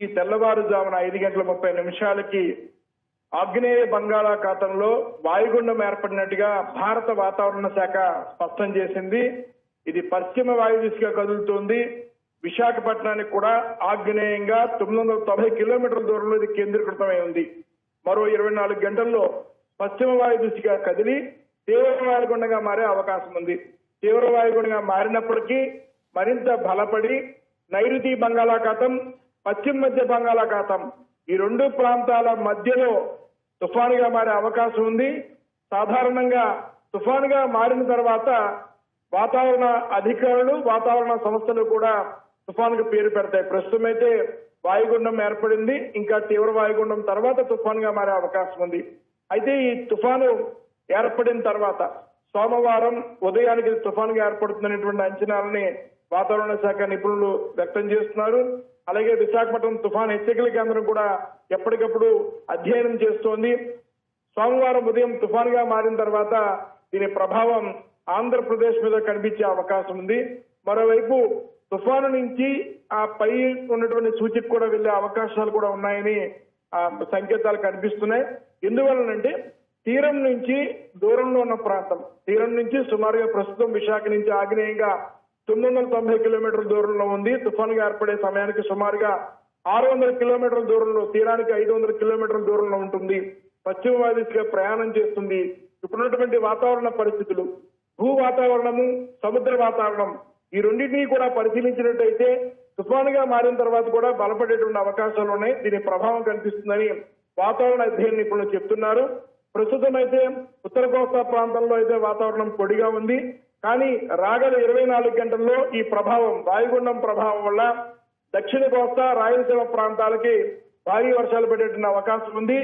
ఈ తెల్లవారుజామున ఐదు గంటల ముప్పై నిమిషాలకి ఆగ్నేయ బంగాళాఖాతంలో వాయుగుండం ఏర్పడినట్టుగా భారత వాతావరణ శాఖ స్పష్టం చేసింది. ఇది పశ్చిమ వాయు దిశగా కదులుతోంది. విశాఖపట్నానికి కూడా ఆగ్నేయంగా తొమ్మిది వందల తొంభై కిలోమీటర్ల దూరంలో ఇది కేంద్రీకృతమై ఉంది. మరో ఇరవై నాలుగు గంటల్లో పశ్చిమ వాయు దిశగా కదిలి తీవ్ర వాయుగుండంగా మారే అవకాశం ఉంది. తీవ్ర వాయుగుండంగా మారినప్పటికీ మరింత బలపడి నైరుతి బంగాళాఖాతం పశ్చిమ మధ్య బంగాళాఖాతం. ఈ రెండు ప్రాంతాల మధ్యలో తుఫానుగా మారే అవకాశం ఉంది. సాధారణంగా తుఫానుగా మారిన తర్వాత వాతావరణ అధికారులు వాతావరణ సంస్థలు కూడా తుఫానుకు పేరు పెడతాయి. ప్రస్తుతం అయితే వాయుగుండం ఏర్పడింది. ఇంకా తీవ్ర వాయుగుండం తర్వాత తుఫానుగా మారే అవకాశం ఉంది. అయితే ఈ తుఫాను ఏర్పడిన తర్వాత సోమవారం ఉదయానికి తుఫాన్గా తుఫానుగా ఏర్పడుతున్నటువంటి అంచనాలని వాతావరణ శాఖ నిపుణులు వ్యక్తం చేస్తున్నారు. అలాగే విశాఖపట్నం తుఫాన్ హెచ్చరికల కేంద్రం కూడా ఎప్పటికప్పుడు అధ్యయనం చేస్తోంది. సోమవారం ఉదయం తుఫాన్గా మారిన తర్వాత దీని ప్రభావం ఆంధ్రప్రదేశ్ మీద కనిపించే అవకాశం ఉంది. మరోవైపు తుఫాను నుంచి ఆ పై ఉన్నటువంటి సూచిక కూడా వెళ్ళే అవకాశాలు కూడా ఉన్నాయని సంకేతాలు కనిపిస్తున్నాయి. ఎందువలనంటే తీరం నుంచి దూరంలో ఉన్న ప్రాంతం తీరం నుంచి సుమారుగా ప్రస్తుతం విశాఖ నుంచి ఆగ్నేయంగా తొమ్మిది వందల తొంభై కిలోమీటర్ల దూరంలో ఉంది. తుఫానుగా ఏర్పడే సమయానికి సుమారుగా ఆరు వందల కిలోమీటర్ల దూరంలో తీరానికి ఐదు వందల కిలోమీటర్ల దూరంలో ఉంటుంది. పశ్చిమ వాయుదిశగా ప్రయాణం చేస్తుంది. ఇప్పుడున్నటువంటి వాతావరణ పరిస్థితులు భూ వాతావరణము సముద్ర వాతావరణం ఈ రెండింటినీ కూడా పరిశీలించినట్టయితే తుఫానుగా మారిన తర్వాత కూడా బలపడేటువంటి అవకాశాలు ఉన్నాయి. దీని ప్రభావం కనిపిస్తుందని వాతావరణ అధ్యయన నిపుణులు చెప్తున్నారు. ప్రస్తుతం అయితే ఉత్తర కోస్తా ప్రాంతంలో అయితే వాతావరణం పొడిగా ఉంది. కానీ రాగల ఇరవై నాలుగు గంటల్లో ఈ ప్రభావం వాయుగుండం ప్రభావం వల్ల దక్షిణ కోస్తా రాయలసీమ ప్రాంతాలకి భారీ వర్షాలు పడేటువంటి అవకాశం ఉంది.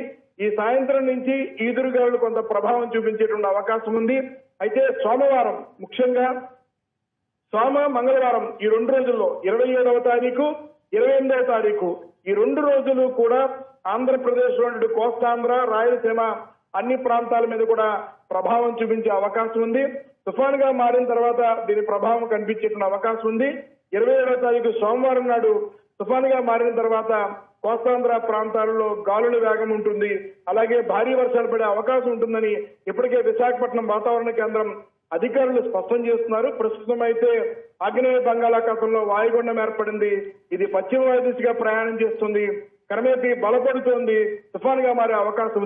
ఈ సాయంత్రం నుంచి ఈదురుగాలు కొంత ప్రభావం చూపించేటువంటి అవకాశం ఉంది. అయితే సోమవారం ముఖ్యంగా సోమ మంగళవారం ఈ రెండు రోజుల్లో ఇరవై ఏడవ తారీఖు ఇరవై ఎనిమిదవ తారీఖు ఈ రెండు రోజులు కూడా ఆంధ్రప్రదేశ్ కోస్తాంధ్ర రాయలసీమ అన్ని ప్రాంతాల మీద కూడా ప్రభావం చూపించే అవకాశం ఉంది. తుఫానుగా మారిన తర్వాత దీని ప్రభావం కనిపించేటువంటి అవకాశం ఉంది. ఇరవై ఏడవ తారీఖు సోమవారం నాడు తుఫానుగా మారిన తర్వాత కోస్తాంధ్ర ప్రాంతాలలో గాలుల వేగం ఉంటుంది. అలాగే భారీ వర్షాలు పడే అవకాశం ఉంటుందని ఇప్పటికే విశాఖపట్నం వాతావరణ కేంద్రం అధికారులు స్పష్టం చేస్తున్నారు. ప్రస్తుతం అయితే ఆగ్నేయ బంగాళాఖాతంలో వాయుగుండం ఏర్పడింది. ఇది పశ్చిమ వాయు దిశగా ప్రయాణం చేస్తుంది. క్రమేపీ బలపడుతోంది. తుఫానుగా మారే అవకాశం ఉంది.